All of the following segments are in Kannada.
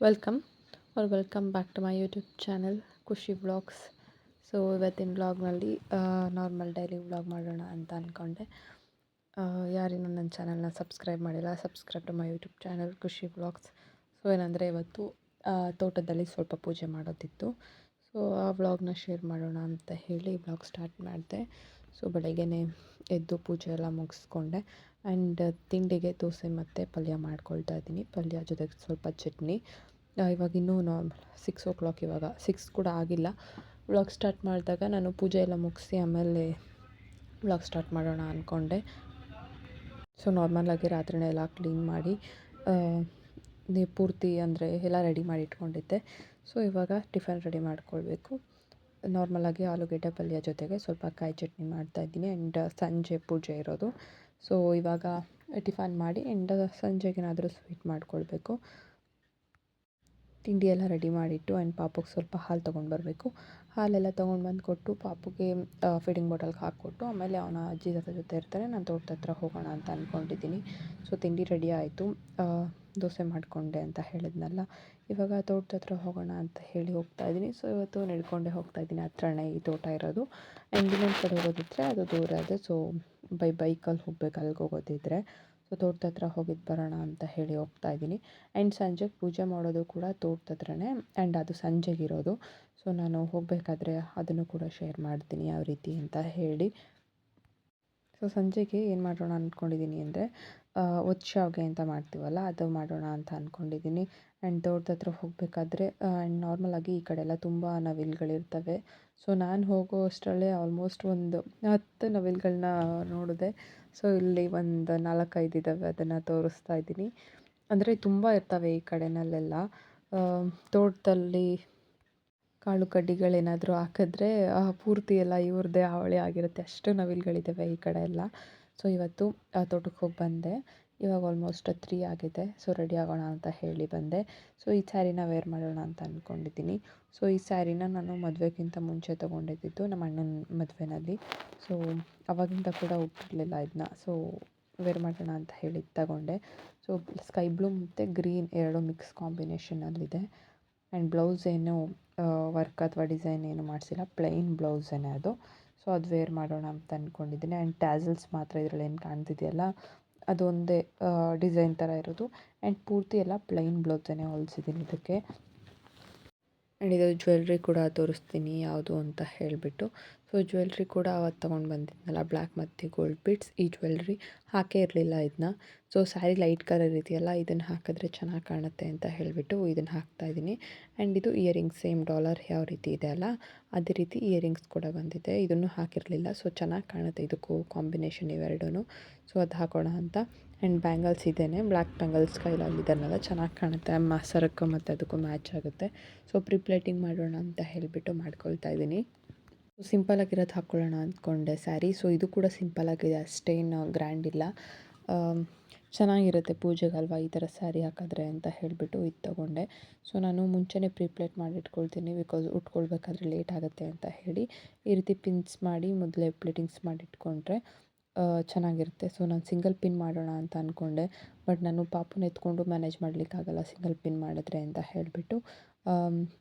Welcome are welcome back to my YouTube channel Khushi vlogs so ಇವತ್ತಿನ ವ್ಲಾಗ್ನಲ್ಲಿ ನಾರ್ಮಲ್ ಡೈಲಿ ವ್ಲಾಗ್ ಮಾಡೋಣ ಅಂತ ಅಂದ್ಕೊಂಡೆ ಯಾರಿನ್ನೂ ನನ್ನ ಚಾನಲ್ನ ಸಬ್ಸ್ಕ್ರೈಬ್ ಮಾಡಿಲ್ಲ subscribe to my YouTube channel Khushi vlogs so ಏನಂದರೆ ಇವತ್ತು ತೋಟದಲ್ಲಿ ಸ್ವಲ್ಪ ಪೂಜೆ ಮಾಡೋದಿತ್ತು. ಸೊ ಆ ವ್ಲಾಗ್ನ ಶೇರ್ ಮಾಡೋಣ ಅಂತ ಹೇಳಿ ವ್ಲಾಗ್ ಸ್ಟಾರ್ಟ್ ಮಾಡಿದೆ. ಸೊ ಬೆಳಗ್ಗೆನೇ ಎದ್ದು ಪೂಜೆ ಎಲ್ಲ ಮುಗಿಸ್ಕೊಂಡೆ. ಆ್ಯಂಡ್ ತಿಂಡಿಗೆ ದೋಸೆ ಮತ್ತು ಪಲ್ಯ ಮಾಡ್ಕೊಳ್ತಾ ಇದ್ದೀನಿ. ಪಲ್ಯ ಜೊತೆಗೆ ಸ್ವಲ್ಪ ಚಟ್ನಿ. ಇವಾಗ ಇನ್ನೂ ನಾರ್ಮಲ್ ಸಿಕ್ಸ್ ಓ ಕ್ಲಾಕ್ ಇವಾಗ. ಸಿಕ್ಸ್ ಕೂಡ ಆಗಿಲ್ಲ. ವ್ಲಾಗ್ ಸ್ಟಾರ್ಟ್ ಮಾಡಿದಾಗ ನಾನು ಪೂಜೆ ಎಲ್ಲ ಮುಗಿಸಿ ಆಮೇಲೆ ವ್ಲಾಗ್ ಸ್ಟಾರ್ಟ್ ಮಾಡೋಣ ಅಂದ್ಕೊಂಡೆ ಸೊ ನಾರ್ಮಲಾಗಿ ರಾತ್ರಿನೇ ಎಲ್ಲ ಕ್ಲೀನ್ ಮಾಡಿ ಪೂರ್ತಿ ಅಂದರೆ ಎಲ್ಲ ರೆಡಿ ಮಾಡಿ ಇಟ್ಕೊಂಡಿದ್ದೆ. ಸೊ ಇವಾಗ ಟಿಫನ್ ರೆಡಿ ಮಾಡ್ಕೊಳ್ಬೇಕು. ನಾರ್ಮಲಾಗಿ ಆಲೂಗೆಡ್ಡೆ ಪಲ್ಯ ಜೊತೆಗೆ ಸ್ವಲ್ಪ ಕಾಯಿ ಚಟ್ನಿ ಮಾಡ್ತಾಯಿದ್ದೀನಿ ಆ್ಯಂಡ್ ಸಂಜೆ ಪೂಜೆ ಇರೋದು. ಸೊ, ಇವಾಗ ಟಿಫನ್ ಮಾಡಿ ಆ್ಯಂಡ್ ಸಂಜೆಗೇನಾದರೂ ಸ್ವೀಟ್ ಮಾಡಿಕೊಳ್ಬೇಕು. ತಿಂಡಿ ಎಲ್ಲ ರೆಡಿ ಮಾಡಿಟ್ಟು ಆ್ಯಂಡ್ ಪಾಪುಗೆ ಸ್ವಲ್ಪ ಹಾಲು ತೊಗೊಂಡು ಬರಬೇಕು. ಹಾಲೆಲ್ಲ ತೊಗೊಂಡು ಬಂದು ಕೊಟ್ಟು ಪಾಪುಗೆ ಫೀಡಿಂಗ್ ಬಾಟಲ್ಗೆ ಹಾಕ್ಕೊಟ್ಟು ಆಮೇಲೆ ಅವನ ಅಜ್ಜಿ ಜೊತೆ ಇರ್ತಾನೆ ನಾನು ತೋಟದ ಹತ್ರ ಹೋಗೋಣ ಅಂತ ಅಂದ್ಕೊಂಡಿದ್ದೀನಿ ಸೊ, ತಿಂಡಿ ರೆಡಿ ಆಯಿತು. ದೋಸೆ ಮಾಡಿಕೊಂಡೆ ಅಂತ ಹೇಳಿದ್ನಲ್ಲ. ಇವಾಗ ತೋಟದ ಹತ್ರ ಹೋಗೋಣ ಅಂತ ಹೇಳಿ ಹೋಗ್ತಾ ಇದ್ದೀನಿ. ಸೊ ಇವತ್ತು ನಡ್ಕೊಂಡೆ ಹೋಗ್ತಾ ಇದ್ದೀನಿ. ಹತ್ರನೇ ಈ ತೋಟ ಇರೋದು. ಆ್ಯಂಡ್ ಇನ್ನೊಂದು ಕಡೆ ಹೋಗೋದಿದ್ರೆ ಅದು ದೂರ ಇದೆ ಸೊ ಬೈ ಬೈಕಲ್ಲಿ ಹೋಗ್ಬೇಕು. ಅಲ್ಲಿಗೆ ಹೋಗೋದಿದ್ರೆ. ಸೊ ತೋಟದ ಹತ್ರ ಹೋಗಿದ್ದು ಬರೋಣ ಅಂತ ಹೇಳಿ ಹೋಗ್ತಾ ಇದ್ದೀನಿ. ಆ್ಯಂಡ್ ಸಂಜೆಗೆ ಪೂಜೆ ಮಾಡೋದು ಕೂಡ ತೋಟದ ಹತ್ರನೇ. ಆ್ಯಂಡ್ ಅದು ಸಂಜೆಗಿರೋದು ಸೊ ನಾನು ಹೋಗಬೇಕಾದ್ರೆ ಅದನ್ನು ಕೂಡ ಶೇರ್ ಮಾಡ್ತೀನಿ ಯಾವ ರೀತಿ ಅಂತ ಹೇಳಿ. ಸೊ ಸಂಜೆಗೆ ಏನು ಮಾಡೋಣ ಅಂದ್ಕೊಂಡಿದ್ದೀನಿ ಅಂದರೆ ಒತ್ತು ಶಾವಿಗೆ ಅಂತ ಮಾಡ್ತೀವಲ್ಲ, ಅದು ಮಾಡೋಣ ಅಂತ ಅಂದ್ಕೊಂಡಿದ್ದೀನಿ ಆ್ಯಂಡ್ ತೋಟದ ಹತ್ರ ಹೋಗಬೇಕಾದ್ರೆ ಆ್ಯಂಡ್ ನಾರ್ಮಲಾಗಿ ಈ ಕಡೆ ಎಲ್ಲ ತುಂಬ ನವಿಲುಗಳಿರ್ತವೆ. ಸೊ ನಾನು ಹೋಗೋ ಅಷ್ಟರಲ್ಲೇ ಆಲ್ಮೋಸ್ಟ್ ಒಂದು ಹತ್ತು ನವಿಲುಗಳನ್ನ ನೋಡಿದೆ. ಸೊ ಇಲ್ಲಿ ಒಂದು ನಾಲ್ಕೈದು ಇದ್ದಾವೆ ಅದನ್ನು ತೋರಿಸ್ತಾ ಇದ್ದೀನಿ ಅಂದರೆ ತುಂಬ ಇರ್ತವೆ ಈ ಕಡೆನಲ್ಲೆಲ್ಲ. ತೋಟದಲ್ಲಿ ಕಾಳು ಕಡ್ಡಿಗಳೇನಾದರೂ ಹಾಕಿದ್ರೆ ಪೂರ್ತಿ ಎಲ್ಲ ಇವ್ರದ್ದೇ ಹಾವಳಿ ಆಗಿರುತ್ತೆ. ಅಷ್ಟು ನವಿಲುಗಳಿದ್ದಾವೆ ಈ ಕಡೆ ಎಲ್ಲ. ಸೊ ಇವತ್ತು ಆ ತೋಟಕ್ಕೆ ಹೋಗಿ ಬಂದೆ. ಇವಾಗ ಆಲ್ಮೋಸ್ಟ್ ತ್ರೀ ಆಗಿದೆ. ಸೊ ರೆಡಿ ಆಗೋಣ ಅಂತ ಹೇಳಿ ಬಂದೆ. ಸೊ ಈ ಸ್ಯಾರಿನ ವೇರ್ ಮಾಡೋಣ ಅಂತ ಅಂದ್ಕೊಂಡಿದ್ದೀನಿ ಸೊ ಈ ಸ್ಯಾರಿನ ನಾನು ಮದುವೆಗಿಂತ ಮುಂಚೆ ತೊಗೊಂಡಿದ್ದು ನಮ್ಮ ಅಣ್ಣನ ಮದುವೆನಲ್ಲಿ. ಸೊ ಅವಾಗಿಂದ ಕೂಡ ಉಟ್ಟಿರಲಿಲ್ಲ ಇದನ್ನ ಸೊ ವೇರ್ ಮಾಡೋಣ ಅಂತ ಹೇಳಿ ತಗೊಂಡೆ. ಸೊ ಸ್ಕೈ ಬ್ಲೂ ಮತ್ತು ಗ್ರೀನ್ ಎರಡು ಮಿಕ್ಸ್ ಕಾಂಬಿನೇಷನಲ್ಲಿದೆ ಆ್ಯಂಡ್ ಬ್ಲೌಸ್ ಏನು ವರ್ಕ್ ಅಥವಾ ಡಿಸೈನ್ ಏನು ಮಾಡಿಸಿಲ್ಲ. ಪ್ಲೈನ್ ಬ್ಲೌಸೇನೆ ಅದು. ಸೊ, ಅದು ವೇರ್ ಮಾಡೋಣ ಅಂತ ಅಂದ್ಕೊಂಡಿದ್ದೀನಿ ಆ್ಯಂಡ್ ಟ್ಯಾಸಲ್ಸ್ ಮಾತ್ರ ಇದರಲ್ಲಿ ಏನು ಕಾಣ್ತಿದೆಯಲ್ಲ, ಅದೊಂದೇ ಡಿಸೈನ್ ಥರ ಇರೋದು. ಆ್ಯಂಡ್ ಪೂರ್ತಿ ಎಲ್ಲ ಪ್ಲೈನ್ ಬ್ಲೌಸೇನೆ ಹೊಲ್ಸಿದ್ದೀನಿ ಇದಕ್ಕೆ. ಆ್ಯಂಡ್ ಇದು ಜ್ಯುವೆಲ್ರಿ ಕೂಡ ತೋರಿಸ್ತೀನಿ, ಯಾವುದು ಅಂತ ಹೇಳಿಬಿಟ್ಟು. ಸೊ ಜ್ಯುವೆಲ್ರಿ ಕೂಡ ಅವತ್ತು ತೊಗೊಂಡು ಬಂದಿದ್ನಲ್ಲ ಬ್ಲ್ಯಾಕ್ ಮತ್ತು ಗೋಲ್ಡ್ ಬಿಟ್ಸ್ ಈ ಜ್ಯುವೆಲ್ರಿ ಹಾಕೇ ಇರಲಿಲ್ಲ ಇದನ್ನ ಸೊ ಸ್ಯಾರಿ ಲೈಟ್ ಕಲರ್ ಇದೆಯಲ್ಲ, ಇದನ್ನು ಹಾಕಿದ್ರೆ ಚೆನ್ನಾಗಿ ಕಾಣುತ್ತೆ ಅಂತ ಹೇಳಿಬಿಟ್ಟು ಇದನ್ನು ಹಾಕ್ತಾ ಇದ್ದೀನಿ ಆ್ಯಂಡ್ ಇದು ಇಯರಿಂಗ್ಸ್ ಸೇಮ್ ಡಾಲರ್ ಯಾವ ರೀತಿ ಇದೆ ಅಲ್ಲ, ಅದೇ ರೀತಿ ಇಯರಿಂಗ್ಸ್ ಕೂಡ ಬಂದಿದೆ. ಇದನ್ನು ಹಾಕಿರಲಿಲ್ಲ ಸೊ ಚೆನ್ನಾಗಿ ಕಾಣುತ್ತೆ. ಇದಕ್ಕೂ ಕಾಂಬಿನೇಷನ್ ಇವೆರಡೂ ಸೊ ಅದು ಹಾಕೋಣ ಅಂತ. ಆ್ಯಂಡ್ ಬ್ಯಾಂಗಲ್ಸ್ ಇದೇನೆ ಬ್ಲ್ಯಾಕ್ ಬ್ಯಾಂಗಲ್ಸ್ ಕೈಲಲ್ಲಿ ಇದನ್ನೆಲ್ಲ ಚೆನ್ನಾಗಿ ಕಾಣುತ್ತೆ. ಮ ಸರಕ್ಕೆ ಮತ್ತು ಅದಕ್ಕೂ ಮ್ಯಾಚ್ ಆಗುತ್ತೆ. ಸೊ ಪ್ರಿಪ್ಲೇಟಿಂಗ್ ಮಾಡೋಣ ಅಂತ ಹೇಳಿಬಿಟ್ಟು ಮಾಡ್ಕೊಳ್ತಾ ಇದ್ದೀನಿ ಸಿಂಪಲ್ ಆಗಿರೋದು ಹಾಕ್ಕೊಳ್ಳೋಣ ಅಂದ್ಕೊಂಡೆ ಸ್ಯಾರಿ ಸೊ ಇದು ಕೂಡ ಸಿಂಪಲ್ ಆಗಿದೆ ಅಷ್ಟೇನು ಗ್ರ್ಯಾಂಡ್ ಇಲ್ಲ. ಆಮ್, ಚೆನ್ನಾಗಿರುತ್ತೆ ಪೂಜೆಗಲ್ವಾ ಈ ಥರ ಸ್ಯಾರಿ ಹಾಕಿದ್ರೆ ಅಂತ ಹೇಳಿಬಿಟ್ಟು ಇದು ತೊಗೊಂಡೆ. ಸೊ ನಾನು ಮುಂಚೆನೇ ಪ್ರಿಪ್ಲೇಟ್ ಮಾಡಿ ಇಟ್ಕೊಳ್ತೀನಿ ಬಿಕಾಸ್ ಉಟ್ಕೊಳ್ಬೇಕಾದ್ರೆ ಲೇಟ್ ಆಗುತ್ತೆ ಅಂತ ಹೇಳಿ. ಈ ರೀತಿ ಪಿನ್ಸ್ ಮಾಡಿ ಮೊದಲೇ ಪ್ಲೇಟಿಂಗ್ಸ್ ಮಾಡಿಟ್ಕೊಂಡ್ರೆ ಚೆನ್ನಾಗಿರುತ್ತೆ. ಸೊ ನಾನು ಸಿಂಗಲ್ ಪಿನ್ ಮಾಡೋಣ ಅಂತ ಅಂದ್ಕೊಂಡೆ ಬಟ್ ನಾನು ಪಾಪುನ ಎತ್ಕೊಂಡು ಮ್ಯಾನೇಜ್ ಮಾಡಲಿಕ್ಕಾಗಲ್ಲ ಸಿಂಗಲ್ ಪಿನ್ ಮಾಡಿದ್ರೆ ಅಂತ ಹೇಳಿಬಿಟ್ಟು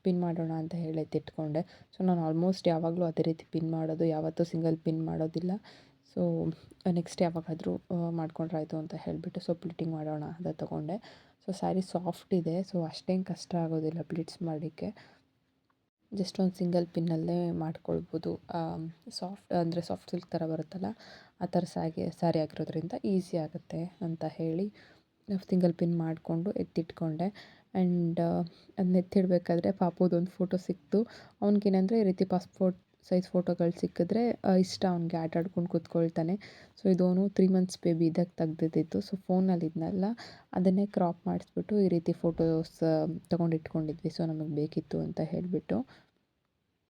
ಪಿನ್ ಮಾಡೋಣ ಅಂತ ಹೇಳಿ ಎತ್ತಿಟ್ಕೊಂಡೆ. ಸೊ ನಾನು ಆಲ್ಮೋಸ್ಟ್ ಯಾವಾಗಲೂ ಅದೇ ರೀತಿ ಪಿನ್ ಮಾಡೋದು, ಯಾವತ್ತೂ ಸಿಂಗಲ್ ಪಿನ್ ಮಾಡೋದಿಲ್ಲ. ಸೊ ನೆಕ್ಸ್ಟ್ ಯಾವಾಗಾದರೂ ಮಾಡ್ಕೊಂಡ್ರಾಯ್ತು ಅಂತ ಹೇಳಿಬಿಟ್ಟು ಸೊ ಪ್ಲಿಟಿಂಗ್ ಮಾಡೋಣ ಅಂತ ತೊಗೊಂಡೆ. ಸೊ ಸ್ಯಾರಿ ಸಾಫ್ಟ್ ಇದೆ. ಸೊ ಅಷ್ಟೇನು ಕಷ್ಟ ಆಗೋದಿಲ್ಲ ಪ್ಲಿಟ್ಸ್ ಮಾಡಲಿಕ್ಕೆ. ಜಸ್ಟ್ ಒಂದು ಸಿಂಗಲ್ ಪಿನ್ನಲ್ಲೇ ಮಾಡ್ಕೊಳ್ಬೋದು. ಸಾಫ್ಟ್, ಅಂದರೆ ಸಾಫ್ಟ್ ಸಿಲ್ಕ್ ಥರ ಬರುತ್ತಲ್ಲ, ಆ ಥರ ಸಾಗಿ ಸ್ಯಾರಿ ಆಗಿರೋದ್ರಿಂದ ಈಸಿ ಆಗುತ್ತೆ ಅಂತ ಹೇಳಿ ಸಿಂಗಲ್ ಪಿನ್ ಮಾಡಿಕೊಂಡು ಎತ್ತಿಟ್ಕೊಂಡೆ. ಆ್ಯಂಡ್ ಅದನ್ನ ಎತ್ತಿಡಬೇಕಾದ್ರೆ ಪಾಪುದೊಂದು ಫೋಟೋ ಸಿಕ್ತು. ಅವ್ನಿಗೇನಂದರೆ ಈ ರೀತಿ ಪಾಸ್ಪೋರ್ಟ್ ಸೈಜ್ ಫೋಟೋಗಳು ಸಿಕ್ಕಿದ್ರೆ ಇಷ್ಟ ಅವ್ನಿಗೆ ಆಟ ಆಡ್ಕೊಂಡು ಕೂತ್ಕೊಳ್ತಾನೆ. ಸೊ ಇದೋನು ತ್ರೀ ಮಂತ್ಸ್ ಬೇಬಿ ಇದ್ದಾಗ ತೆಗ್ದಿದ್ದಿತ್ತು ಸೊ ಫೋನಲ್ಲಿ ಇದನ್ನೆಲ್ಲ ಅದನ್ನೇ ಕ್ರಾಪ್ ಮಾಡಿಸ್ಬಿಟ್ಟು ಈ ರೀತಿ ಫೋಟೋಸ್ ತೊಗೊಂಡು ಇಟ್ಕೊಂಡಿದ್ವಿ ಸೊ ನಮಗೆ ಬೇಕಿತ್ತು ಅಂತ ಹೇಳಿಬಿಟ್ಟು.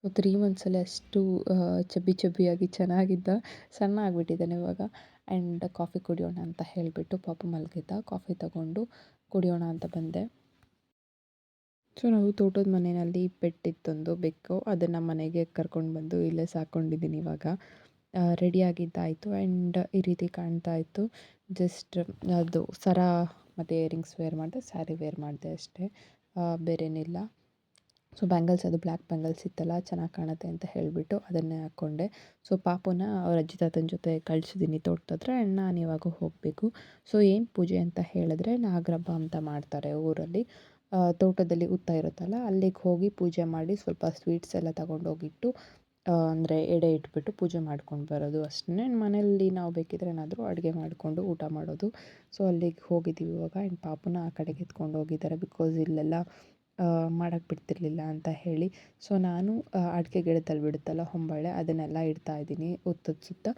ಸೊ ತ್ರೀ ಮಂತ್ಸಲ್ಲಿ ಅಷ್ಟು ಚಬ್ಬಿ ಚಬ್ಬಿಯಾಗಿ ಚೆನ್ನಾಗಿದ್ದ, ಸಣ್ಣ ಆಗಿಬಿಟ್ಟಿದ್ದಾನೆ ಇವಾಗ. ಆ್ಯಂಡ್ ಕಾಫಿ ಕುಡಿಯೋಣ ಅಂತ ಹೇಳಿಬಿಟ್ಟು ಪಾಪ ಮಲಗಿದ್ದ. ಕಾಫಿ ತಗೊಂಡು ಕುಡಿಯೋಣ ಅಂತ ಬಂದೆ. ಸೊ ನಾವು ತೋಟದ ಮನೆಯಲ್ಲಿ ಪೆಟ್ಟಿತ್ತೊಂದು ಬೆಕ್ಕು, ಅದನ್ನು ಮನೆಗೆ ಕರ್ಕೊಂಡು ಬಂದು ಇಲ್ಲೇ ಸಾಕೊಂಡಿದ್ದೀನಿ ಇವಾಗ. ರೆಡಿ ಆಗಿದ್ದಾಯಿತು ಆ್ಯಂಡ್ ಈ ರೀತಿ ಕಾಣ್ತಾ ಇತ್ತು. ಜಸ್ಟ್ ಅದು ಸರ ಮತ್ತು ಇಯರಿಂಗ್ಸ್ ವೇರ್ ಮಾಡಿದೆ ಸ್ಯಾರಿ ವೇರ್ ಮಾಡಿದೆ ಅಷ್ಟೇ. ಬೇರೇನಿಲ್ಲ. ಸೊ ಬ್ಯಾಂಗಲ್ಸ್ ಅದು ಬ್ಲ್ಯಾಕ್ ಬ್ಯಾಂಗಲ್ಸ್ ಇತ್ತಲ್ಲ, ಚೆನ್ನಾಗಿ ಕಾಣುತ್ತೆ ಅಂತ ಹೇಳಿಬಿಟ್ಟು ಅದನ್ನೇ ಹಾಕ್ಕೊಂಡೆ ಸೊ ಪಾಪುನ ಅವ್ರ ಅಜ್ಜಿ ತಾತನ ಜೊತೆ ಕಳಿಸಿದ್ದೀನಿ ತೋಟದ ಹತ್ರ ಆ್ಯಂಡ್ ನಾನು ಇವಾಗ ಹೋಗಬೇಕು. ಸೊ ಏನು ಪೂಜೆ ಅಂತ ಹೇಳಿದ್ರೆ ನಾಗರಬ್ಬ ಅಂತ ಮಾಡ್ತಾರೆ ಊರಲ್ಲಿ. ತೋಟದಲ್ಲಿ ಉತ್ತ ಇರುತ್ತಲ್ಲ, ಅಲ್ಲಿಗೆ ಹೋಗಿ ಪೂಜೆ ಮಾಡಿ ಸ್ವಲ್ಪ ಸ್ವೀಟ್ಸ್ ಎಲ್ಲ ತಗೊಂಡೋಗಿಟ್ಟು ಅಂದರೆ ಎಡೆ ಇಟ್ಬಿಟ್ಟು ಪೂಜೆ ಮಾಡ್ಕೊಂಡು ಬರೋದು ಅಷ್ಟೇ ಮನೆಯಲ್ಲಿ ನಾವು ಬೇಕಿದ್ರೆ ಏನಾದರೂ ಅಡುಗೆ ಮಾಡಿಕೊಂಡು ಊಟ ಮಾಡೋದು. ಸೊ ಅಲ್ಲಿಗೆ ಹೋಗಿದ್ದೀವಿ ಇವಾಗ. ಆ್ಯಂಡ್ ಪಾಪುನ ಆ ಕಡೆಗೆ ಎತ್ಕೊಂಡು ಹೋಗಿದ್ದಾರೆ ಬಿಕಾಸ್ ಇಲ್ಲೆಲ್ಲ ಮಾಡೋಕ್ಕೆ ಬಿಡ್ತಿರ್ಲಿಲ್ಲ ಅಂತ ಹೇಳಿ. ಸೊ ನಾನು ಅಡಿಕೆ ಗಿಡದಲ್ಲಿ ಬಿಡುತ್ತಲ್ಲ ಹೊಂಬಾಳೆ, ಅದನ್ನೆಲ್ಲ ಇಡ್ತಾ ಇದ್ದೀನಿ ಉತ್ತದ ಸುತ್ತ.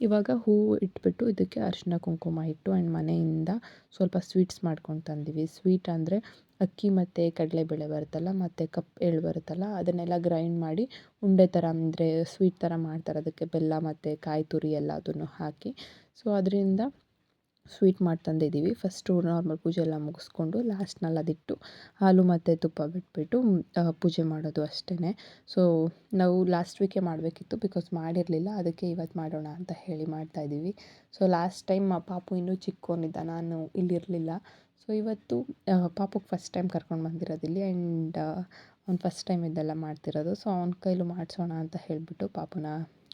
ಇವಾಗ ಹೂವು ಇಟ್ಬಿಟ್ಟು ಇದಕ್ಕೆ ಅರಿಶಿನ ಕುಂಕುಮ ಇಟ್ಟು ಆ್ಯಂಡ್ ಮನೆಯಿಂದ ಸ್ವಲ್ಪ ಸ್ವೀಟ್ಸ್ ಮಾಡ್ಕೊಂಡು ತಂದೀವಿ. ಸ್ವೀಟ್ ಅಂದರೆ ಅಕ್ಕಿ ಮತ್ತು ಕಡಲೆಬೇಳೆ ಬರುತ್ತಲ್ಲ, ಮತ್ತು ಕಪ್ ಎಳ್ಳು ಬರುತ್ತಲ್ಲ, ಅದನ್ನೆಲ್ಲ ಗ್ರೈಂಡ್ ಮಾಡಿ ಉಂಡೆ ಥರ ಅಂದರೆ ಸ್ವೀಟ್ ಥರ ಮಾಡ್ತಾರೆ. ಅದಕ್ಕೆ ಬೆಲ್ಲ ಮತ್ತು ಕಾಯಿ ತುರಿ ಎಲ್ಲದನ್ನು ಹಾಕಿ. ಸೊ ಅದರಿಂದ ಸ್ವೀಟ್ ಮಾಡಿ ತಂದಿದ್ದೀವಿ. ಫಸ್ಟು ನಾರ್ಮಲ್ ಪೂಜೆ ಎಲ್ಲ ಮುಗಿಸ್ಕೊಂಡು ಲಾಸ್ಟ್ನಲ್ಲಿ ಅದಿಟ್ಟು ಹಾಲು ಮತ್ತು ತುಪ್ಪ ಬಿಟ್ಬಿಟ್ಟು ಪೂಜೆ ಮಾಡೋದು ಅಷ್ಟೇ ಸೊ ನಾವು ಲಾಸ್ಟ್ ವೀಕೇ ಮಾಡಬೇಕಿತ್ತು ಬಿಕಾಸ್ ಮಾಡಿರಲಿಲ್ಲ. ಅದಕ್ಕೆ ಇವತ್ತು ಮಾಡೋಣ ಅಂತ ಹೇಳಿ ಮಾಡ್ತಾಯಿದ್ದೀವಿ ಸೊ ಲಾಸ್ಟ್ ಟೈಮ್ ಪಾಪು ಇನ್ನೂ ಚಿಕ್ಕವನಿದ್ದ ನಾನು ಇಲ್ಲಿರಲಿಲ್ಲ. ಸೊ ಇವತ್ತು ಪಾಪುಗೆ ಫಸ್ಟ್ ಟೈಮ್ ಕರ್ಕೊಂಡು ಬಂದಿರೋದಿಲ್ಲಿ ಆ್ಯಂಡ್ ಅವ್ನು ಫಸ್ಟ್ ಟೈಮ್ ಇದೆಲ್ಲ ಮಾಡ್ತಿರೋದು. ಸೊ ಅವ್ನ ಕೈಲೂ ಮಾಡಿಸೋಣ ಅಂತ ಹೇಳಿಬಿಟ್ಟು ಪಾಪುನ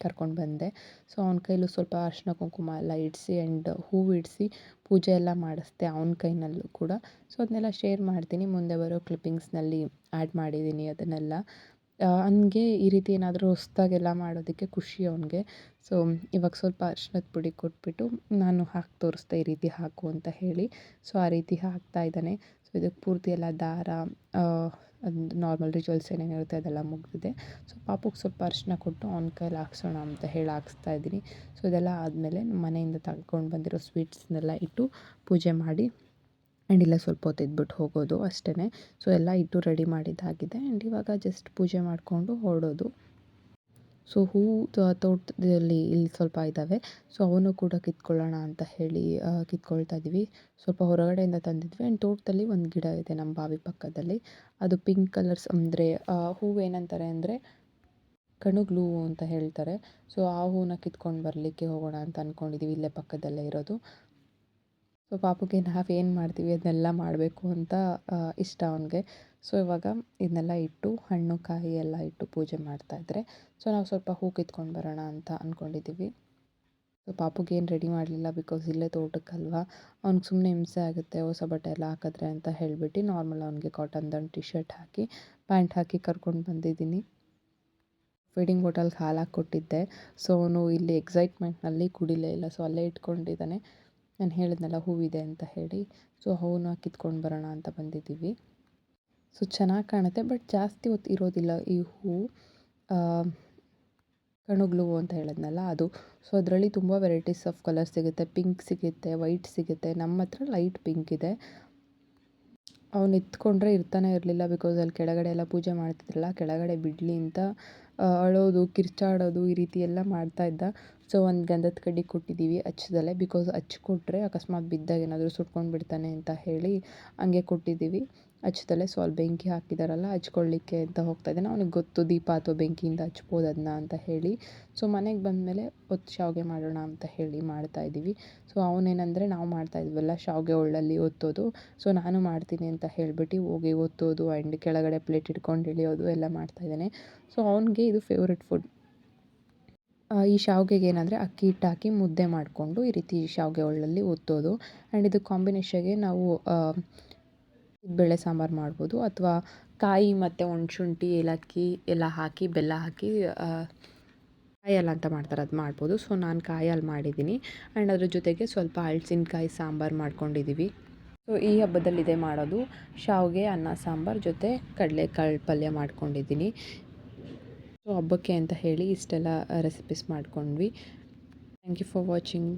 ಕರ್ಕೊಂಡು ಬಂದೆ. ಸೊ ಅವ್ನ ಕೈಲೂ ಸ್ವಲ್ಪ ಅರಿಶಿನ ಕುಂಕುಮ ಎಲ್ಲ ಇಡಿಸಿ ಆ್ಯಂಡ್ ಹೂವು ಇಡಿಸಿ ಪೂಜೆ ಎಲ್ಲ ಮಾಡಿಸ್ದೆ ಅವ್ನ ಕೈನಲ್ಲೂ ಕೂಡ. ಸೊ ಅದನ್ನೆಲ್ಲ ಶೇರ್ ಮಾಡ್ತೀನಿ. ಮುಂದೆ ಬರೋ ಕ್ಲಿಪ್ಪಿಂಗ್ಸ್ನಲ್ಲಿ ಆ್ಯಡ್ ಮಾಡಿದ್ದೀನಿ ಅದನ್ನೆಲ್ಲ. ಅವನಿಗೆ ಈ ರೀತಿ ಏನಾದರೂ ಹೊಸ್ದಾಗೆಲ್ಲ ಮಾಡೋದಕ್ಕೆ ಖುಷಿ ಅವನಿಗೆ. ಸೊ ಇವಾಗ ಸ್ವಲ್ಪ ಅರ್ಶಿನದ ಪುಡಿ ಕೊಟ್ಬಿಟ್ಟು ನಾನು ಹಾಕಿ ತೋರಿಸ್ದೆ ಈ ರೀತಿ ಹಾಕು ಅಂತ ಹೇಳಿ. ಸೊ ಆ ರೀತಿ ಹಾಕ್ತಾ ಇದ್ದಾನೆ. ಸೊ ಇದಕ್ಕೆ ಪೂರ್ತಿ ಎಲ್ಲ ದಾರ ಅದು ನಾರ್ಮಲ್ ರಿಚುವಲ್ಸ್ ಏನೇನಿರುತ್ತೆ ಅದೆಲ್ಲ ಮುಗಿದಿದೆ. ಸೊ ಪಾಪುಗೆ ಸ್ವಲ್ಪ ಅರಿಶಿನ ಕೊಟ್ಟು ಅವ್ನ ಕೈಲಿ ಹಾಕ್ಸೋಣ ಅಂತ ಹೇಳಿ ಹಾಕ್ಸ್ತಾ ಇದ್ದೀನಿ. ಸೊ ಇದೆಲ್ಲ ಆದಮೇಲೆ ಮನೆಯಿಂದ ತಗೊಂಡು ಬಂದಿರೋ ಸ್ವೀಟ್ಸ್ನೆಲ್ಲ ಇಟ್ಟು ಪೂಜೆ ಮಾಡಿ ಆ್ಯಂಡ್ ಇಲ್ಲ ಸ್ವಲ್ಪ ಹೊತ್ತು ಇದ್ಬಿಟ್ಟು ಹೋಗೋದು ಅಷ್ಟೇ ಸೊ ಎಲ್ಲ ಇಟ್ಟು ರೆಡಿ ಮಾಡಿದ್ದಾಗಿದೆ ಆ್ಯಂಡ್ ಇವಾಗ ಜಸ್ಟ್ ಪೂಜೆ ಮಾಡಿಕೊಂಡು ಹೊರಡೋದು. ಸೊ ಹೂವು ತೋಟದಲ್ಲಿ ಇಲ್ಲಿ ಸ್ವಲ್ಪ ಇದ್ದಾವೆ. ಸೊ ಅವನ್ನು ಕೂಡ ಕಿತ್ಕೊಳ್ಳೋಣ ಅಂತ ಹೇಳಿ ಕಿತ್ಕೊಳ್ತಾ ಇದ್ದೀವಿ. ಸ್ವಲ್ಪ ಹೊರಗಡೆಯಿಂದ ತಂದಿದ್ವಿ. ಆ್ಯಂಡ್ ತೋಟದಲ್ಲಿ ಒಂದು ಗಿಡ ಇದೆ ನಮ್ಮ ಬಾವಿ ಪಕ್ಕದಲ್ಲಿ. ಅದು ಪಿಂಕ್ ಕಲರ್ಸ್ ಅಂದರೆ ಹೂವು ಏನಂತಾರೆ ಅಂದರೆ ಕಣಗ್ಲು ಅಂತ ಹೇಳ್ತಾರೆ. ಸೊ ಆ ಹೂವನ್ನ ಕಿತ್ಕೊಂಡು ಬರಲಿಕ್ಕೆ ಹೋಗೋಣ ಅಂತ ಅಂದ್ಕೊಂಡಿದ್ದೀವಿ ಇಲ್ಲೇ ಪಕ್ಕದಲ್ಲೇ ಇರೋದು. ಸೊ ಪಾಪುಗೆ ನಾವೇನು ಮಾಡ್ತೀವಿ? ಅದನ್ನೆಲ್ಲ ಮಾಡಬೇಕು ಅಂತ ಇಷ್ಟ ಅವನಿಗೆ. ಸೊ ಇವಾಗ ಇದನ್ನೆಲ್ಲ ಇಟ್ಟು ಹಣ್ಣು, ಕಾಯಿ ಎಲ್ಲ ಇಟ್ಟು ಪೂಜೆ ಮಾಡ್ತಾಯಿದ್ರೆ ಸೊ ನಾವು ಸ್ವಲ್ಪ ಹೂ ಕಿತ್ಕೊಂಡು ಬರೋಣ ಅಂತ ಅಂದ್ಕೊಂಡಿದ್ದೀವಿ ಸೊ ಪಾಪುಗೆ ಏನು ರೆಡಿ ಮಾಡಲಿಲ್ಲ ಬಿಕಾಸ್ ಇಲ್ಲೇ ತೋಟಕ್ಕಲ್ವ, ಅವ್ನಿಗೆ ಸುಮ್ಮನೆ ಹಿಂಸೆ ಆಗುತ್ತೆ, ಹೊಸ ಬಟ್ಟೆ ಎಲ್ಲ ಹಾಕಿದ್ರೆ ಅಂತ ಹೇಳಿಬಿಟ್ಟು ನಾರ್ಮಲ್ ಅವನಿಗೆ ಕಾಟನ್ ದನ್ ಟಿ ಶರ್ಟ್ ಹಾಕಿ ಪ್ಯಾಂಟ್ ಹಾಕಿ ಕರ್ಕೊಂಡು ಬಂದಿದ್ದೀನಿ. ಫೀಡಿಂಗ್ ಬಾಟಲ್ಗೆ ಹಾಲು ಕೊಟ್ಟಿದ್ದೆ ಸೊ ಅವನು ಇಲ್ಲಿ ಎಕ್ಸೈಟ್ಮೆಂಟ್ನಲ್ಲಿ ಕುಡಿಲೇ ಇಲ್ಲ, ಸೊ ಅಲ್ಲೇ ಇಟ್ಕೊಂಡಿದ್ದಾನೆ. ನಾನು ಹೇಳಿದ್ನಲ್ಲ ಹೂವಿದೆ ಅಂತ ಹೇಳಿ, ಸೊ ಅವನು ಕಿತ್ಕೊಂಡು ಬರೋಣ ಅಂತ ಬಂದಿದ್ದೀವಿ. ಸೊ, ಚೆನ್ನಾಗಿ ಕಾಣುತ್ತೆ. ಬಟ್ ಜಾಸ್ತಿ ಹೊತ್ತು ಇರೋದಿಲ್ಲ ಈ ಹೂವು ಕಣಗ್ಲು ಅಂತ ಹೇಳಿದ್ನಲ್ಲ ಅದು. ಸೊ, ಅದರಲ್ಲಿ ತುಂಬ ವೆರೈಟೀಸ್ ಆಫ್ ಕಲರ್ ಸಿಗುತ್ತೆ. ಪಿಂಕ್ ಸಿಗುತ್ತೆ ವೈಟ್ ಸಿಗುತ್ತೆ. ನಮ್ಮ ಹತ್ರ ಲೈಟ್ ಪಿಂಕ್ ಇದೆ. ಅವ್ನು ಎತ್ಕೊಂಡ್ರೆ ಇರ್ತಾನೆ ಇರಲಿಲ್ಲ ಬಿಕಾಸ್ ಅಲ್ಲಿ ಕೆಳಗಡೆ ಎಲ್ಲ ಪೂಜೆ ಮಾಡ್ತಿದ್ರಲ್ಲ, ಕೆಳಗಡೆ ಬಿಡಲಿ ಅಂತ ಅಳೋದು, ಕಿರ್ಚಾಡೋದು ಈ ರೀತಿ ಎಲ್ಲ ಮಾಡ್ತಾ ಇದ್ದ. ಸೊ, ಒಂದು ಗಂಧದ ಕಡ್ಡಿ ಕೊಟ್ಟಿದ್ದೀವಿ ಹಚ್ಚದಲ್ಲೇ ಬಿಕಾಸ್ ಹಚ್ಕೊಟ್ರೆ ಅಕಸ್ಮಾತ್ ಬಿದ್ದಾಗ ಏನಾದರೂ ಸುಟ್ಕೊಂಡು ಬಿಡ್ತಾನೆ ಅಂತ ಹೇಳಿ ಹಂಗೆ ಕೊಟ್ಟಿದ್ದೀವಿ ಹಚ್ದಲೆ ಸ್ವಲ್ಪ ಬೆಂಕಿ ಹಾಕಿದಾರಲ್ಲ, ಹಚ್ಕೊಳ್ಳಿಕ್ಕೆ ಅಂತ ಹೋಗ್ತಾ ಇದ್ದಾನೆ. ಅವ್ನಿಗೆ ಗೊತ್ತು ದೀಪ ಅಥವಾ ಬೆಂಕಿಯಿಂದ ಹಚ್ಬೋದು ಅದನ್ನ ಅಂತ ಹೇಳಿ. ಸೊ ಮನೆಗೆ ಬಂದಮೇಲೆ ಒತ್ತು ಶಾವಿಗೆ ಮಾಡೋಣ ಅಂತ ಹೇಳಿ ಮಾಡ್ತಾ ಇದ್ದೀವಿ. ಸೊ ಅವನೇನಂದರೆ, ನಾವು ಮಾಡ್ತಾ ಇದ್ವಲ್ಲ ಶಾವಿಗೆ ಒಳ್ಳಲ್ಲಿ ಒತ್ತೋದು. ಸೊ ನಾನು ಮಾಡ್ತೀನಿ ಅಂತ ಹೇಳಿಬಿಟ್ಟು ಹೋಗಿ ಒತ್ತೋದು ಆ್ಯಂಡ್ ಕೆಳಗಡೆ ಪ್ಲೇಟ್ ಇಟ್ಕೊಂಡು ಇಳಿಯೋದು ಎಲ್ಲ ಮಾಡ್ತಾಯಿದ್ದಾನೆ ಸೊ ಅವನಿಗೆ ಇದು ಫೇವ್ರೆಟ್ ಫುಡ್. ಈ ಶಾವಿಗೆಗೆ ಏನಂದರೆ ಅಕ್ಕಿ ಹಿಟ್ಟು ಹಾಕಿ ಮುದ್ದೆ ಮಾಡಿಕೊಂಡು ಈ ರೀತಿ ಶಾವಿಗೆ ಒಳ್ಳಲ್ಲಿ ಒತ್ತೋದು. ಆ್ಯಂಡ್ ಇದು ಕಾಂಬಿನೇಷನ್ಗೆ ನಾವು ಬೇಳೆ ಸಾಂಬಾರು ಮಾಡ್ಬೋದು ಅಥವಾ ಕಾಯಿ ಮತ್ತು ಒಣಶುಂಠಿ ಏಲಕ್ಕಿ ಎಲ್ಲ ಹಾಕಿ, ಬೆಲ್ಲ ಹಾಕಿ ಕಾಯಲ್ ಅಂತ ಮಾಡ್ತಾರೆ, ಅದು ಮಾಡ್ಬೋದು. ಸೊ, ನಾನು ಕಾಯಲ್ಲಿ ಮಾಡಿದ್ದೀನಿ. ಆ್ಯಂಡ್ ಅದ್ರ ಜೊತೆಗೆ ಸ್ವಲ್ಪ ಹಳ್ಸಿನಕಾಯಿ ಸಾಂಬಾರು ಮಾಡ್ಕೊಂಡಿದ್ದೀವಿ ಸೊ, ಈ ಹಬ್ಬದಲ್ಲಿ ಇದೇ ಮಾಡೋದು. ಶಾವಿಗೆ, ಅನ್ನ, ಸಾಂಬಾರು ಜೊತೆ ಕಡಲೆಕಾಳು ಪಲ್ಯ ಮಾಡ್ಕೊಂಡಿದ್ದೀನಿ. ಸೊ, ಹಬ್ಬಕ್ಕೆ ಅಂತ ಹೇಳಿ ಇಷ್ಟೆಲ್ಲ ರೆಸಿಪೀಸ್ ಮಾಡ್ಕೊಂಡ್ವಿ. Thank you for watching